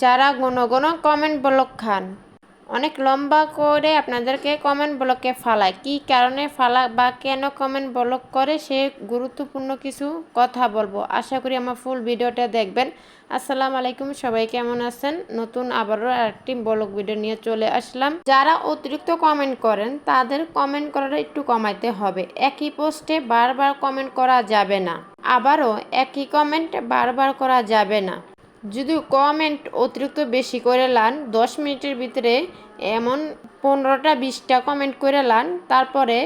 যারা ঘন ঘন কমেন্ট ব্লক খান। অনেক লম্বা করে আপনাদেরকে কমেন্ট ব্লকে ফালায়। কি কারণে ফালা বা কেন কমেন্ট ব্লক করে সে গুরুত্বপূর্ণ কিছু কথা বলব। আশা করি আমার ফুল ভিডিওটা দেখবেন। আসসালামু আলাইকুম, সবাই কেমন আছেন? নতুন আবারও একটি ব্লক ভিডিও নিয়ে চলে আসলাম। যারা অতিরিক্ত কমেন্ট করেন, তাদের কমেন্ট করাটা একটু কমাইতে হবে। একই পোস্টে বারবার কমেন্ট করা যাবে না। আবারও একই কমেন্ট বারবার করা যাবে না। যদি কমেন্ট অতিরিক্ত বেশি করে লান, দশ মিনিটের ভিতরে এমন পনেরোটা, বিশটা কমেন্ট করে লান, তারপরে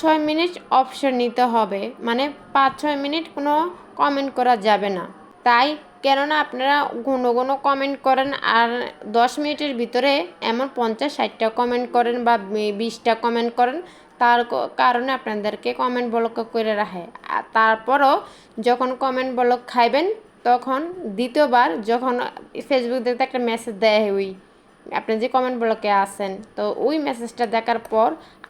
ছয় মিনিট অপশন নিতে হবে। মানে পাঁচ, ছয় মিনিট কোনো কমেন্ট করা যাবে না। তাই কেননা আপনারা ঘন ঘন কমেন্ট করেন আর দশ মিনিটের ভিতরে এমন পঞ্চাশ, ষাটটা কমেন্ট করেন বা বিশটা কমেন্ট করেন, তার কারণে আপনাদেরকে কমেন্ট ব্লক করে রাখে। আর তারপরও যখন কমেন্ট ব্লক খাইবেন তখন দ্বিতীয়বার যখন ফেসবুক দেখতে একটা মেসেজ দেয় ওই আপনি যে কমেন্ট ব্লকে আসেন তো ওই মেসেজটা দেখার পর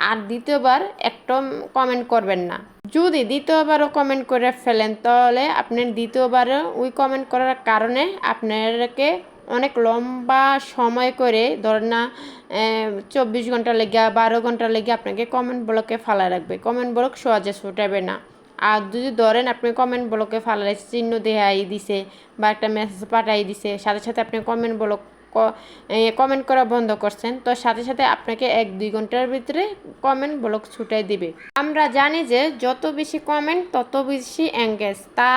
আর দ্বিতীয়বার একটা কমেন্ট করবেন না। যদি দ্বিতীয়বারও কমেন্ট করে ফেলেন, তাহলে আপনি দ্বিতীয়বারও ওই কমেন্ট করার কারণে আপনাকে অনেক লম্বা সময় করে ধর না চব্বিশ ঘণ্টা লেগে বারো ঘণ্টা লেগে আপনাকে কমেন্ট ব্লকে ফালা রাখবে। কমেন্ট ব্লক সহজে ছুটাবে না। আর যদি ধরেন আপনি কমেন্ট ব্লকে ফালার চিহ্ন দেহাই দিছে বা একটা মেসেজ পাঠাই দিছে, সাথে সাথে আপনি কমেন্ট ব্লক কমেন্ট করা বন্ধ করছেন। তো সাথে সাথে আপনাকে এক দুই ঘণ্টার ভিতরে কমেন্ট ব্লক ছুটাই দিবে। আমরা জানি যে যত বেশি কমেন্ট তত বেশি এঙ্গেজ তা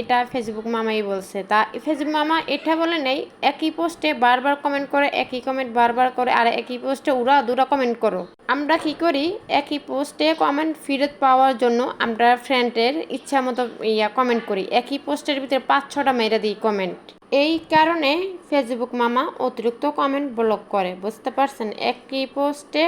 এটা ফেসবুক মামাই বলছে। তা ফেসবুক মামা এটা বলে নেই, একই পোস্টে বারবার কমেন্ট করে, একই কমেন্ট বারবার করে, আর একই পোস্টে উড়া দুরা কমেন্ট করো। আমরা কি করি? একই পোস্টে কমেন্ট ফেরত পাওয়ার জন্য আমরা ফ্রেন্ডের ইচ্ছা মতো ইয়া কমেন্ট করি। একই পোস্টের ভিতরে পাঁচ ছটা মেরে দিই কমেন্ট এই কারণে ফেসবুক মামা অতিরিক্ত কমেন্ট ব্লক করে বুঝতে পারছেন? একই পোস্টে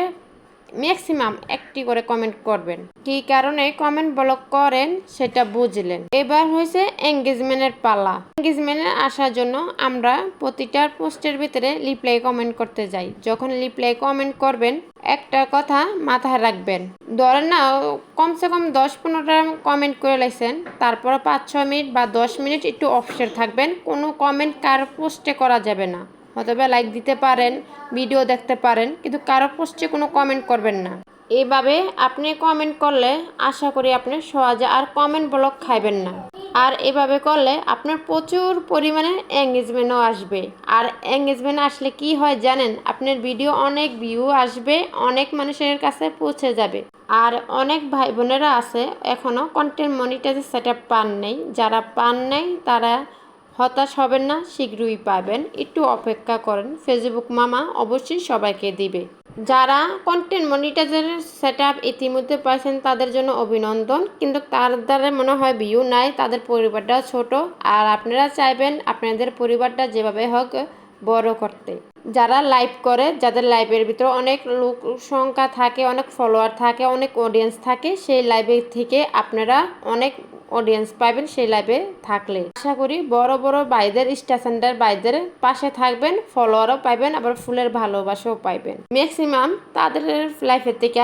ম্যাক্সিমাম একটি করে কমেন্ট করবেন। কি কারণে কমেন্ট ব্লক করেন সেটা বুঝলেন। এবার হয়েছে এঙ্গেজমেন্টের পালা। এঙ্গেজমেন্টে আসার জন্য আমরা প্রতিটার পোস্টের ভিতরে রিপ্লাই কমেন্ট করতে যাই। যখন রিপ্লাই কমেন্ট করবেন, একটা কথা মাথায় রাখবেন। ধরেন না, কমসে কম দশ পনেরোটা কমেন্ট করে লাইছেন তারপর পাঁচ ছ মিনিট বা দশ মিনিট একটু অফসের থাকবেন, কোনো কমেন্ট কার পোস্টে করা যাবে না। অথবা লাইক দিতে পারেন ভিডিও দেখতে পারেন, কিন্তু কারও পোস্টে কোনো কমেন্ট করবেন না। এইভাবে আপনি কমেন্ট করলে আশা করি আপনি সহজে আর কমেন্ট ব্লক খাইবেন না। আর এভাবে করলে আপনার প্রচুর পরিমাণে এঙ্গেজমেন্টও আসবে। আর এঙ্গেজমেন্ট আসলে কি হয় জানেন? আপনার ভিডিও অনেক ভিউ আসবে, অনেক মানুষের কাছে পৌঁছে যাবে। আর অনেক ভাই বোনেরা আছে এখনও কন্টেন্ট মনিটাইজের সেট পান নেই। যারা পান নেই, তারা হতাশ হবেন না, শীঘ্রই পাবেন। একটু অপেক্ষা করেন। ফেসবুক মামা অবশ্যই সবাইকে দিবে। যারা কন্টেন্ট মনিটাইজারের সেট আপ ইতিমধ্যে পাইছেন, তাদের জন্য অভিনন্দন। কিন্তু তার দ্বারা মনে হয় ভিউ নাই, তাদের পরিবারটা ছোট। আর আপনারা চাইবেন আপনাদের পরিবারটা যেভাবে হোক বড় করতে। যারা লাইভ করে, যাদের লাইভের ভিতরে অনেক লোক সংখ্যা থাকে, অনেক ফলোয়ার থাকে, অনেক অডিয়েন্স থাকে, সেই লাইভের থেকে আপনারা অনেক অডিয়েন্স পাইবেন সেই লাইভে থাকলে। আশা করি বড় বড় বাইদের স্টেশনটার বাইদের পাশে থাকবেন ফলোয়ারও পাইবেন, আবার ফুলের ভালোবাসাও পাইবেন। ম্যাক্সিমাম তাদের লাইফের থেকে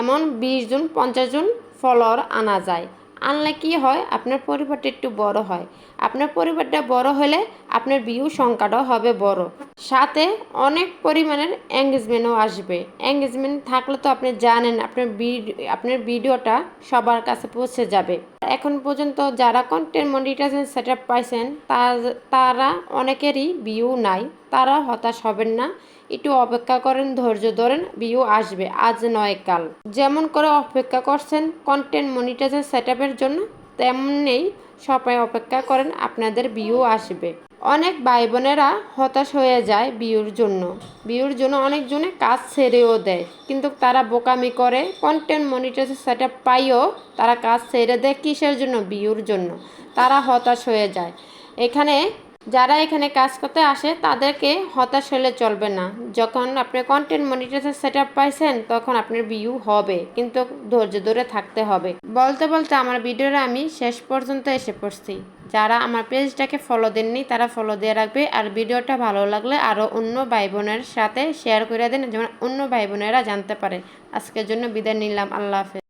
এমন বিশ জন, পঞ্চাশ জন ফলোয়ার আনা যায়। আনলে কি হয়? আপনার পরিবারটা একটু বড় হয়। আপনার পরিবারটা বড় হলে আপনার বিহু সংখ্যাটাও হবে বড়। সাথে অনেক পরিমাণের এঙ্গেজমেন্টও আসবে। এঙ্গেজমেন্ট থাকলে তো আপনি জানেন আপনার আপনার ভিডিওটা সবার কাছে পৌঁছে যাবে। এখন পর্যন্ত যারা কন্টেন্ট মনিটাইজেশন সেট আপ পাইছেন তারা অনেকেরই ভিউ নাই। তারা হতাশ হবেন না। একটু অপেক্ষা করেন, ধৈর্য ধরেন ভিউ আসবে, আজ নয় কাল। যেমন করে অপেক্ষা করছেন কন্টেন্ট মনিটাইজার সেট জন্য তেমনি সবাই অপেক্ষা করেন আপনাদের ভিউ আসবে। অনেক ভাই বোনেরা হতাশ হয়ে যায় বিউর জন্য। বিউর জন্য অনেকজনে কাজ ছেড়েও দেয়, কিন্তু তারা বোকামি করে কন্টেন্ট মনিটাইজার সেট পাইও, তারা কাজ ছেড়ে দেয় কিসের জন্য? বিউর জন্য। তারা হতাশ হয়ে যায়। এখানে যারা এখানে কাজ করতে আসে, তাদেরকে হতাশ হলে চলবে না। যখন আপনি কন্টেন্ট মনিটাইজেশন সেট আপ পাইছেন, তখন আপনার ভিউ হবে, কিন্তু ধৈর্য ধরে থাকতে হবে। বলতে বলতে আমার ভিডিওটা আমি শেষ পর্যন্ত এসে পড়ছি। যারা আমার পেজটাকে ফলো দেননি, তারা ফলো দিয়ে রাখবে, আর ভিডিওটা ভালো লাগলে আরও অন্য ভাই বোনের সাথে শেয়ার করে দেন, যেমন অন্য ভাই বোনেরা জানতে পারে। আজকের জন্য বিদায় নিলাম, আল্লাহ হাফেজ।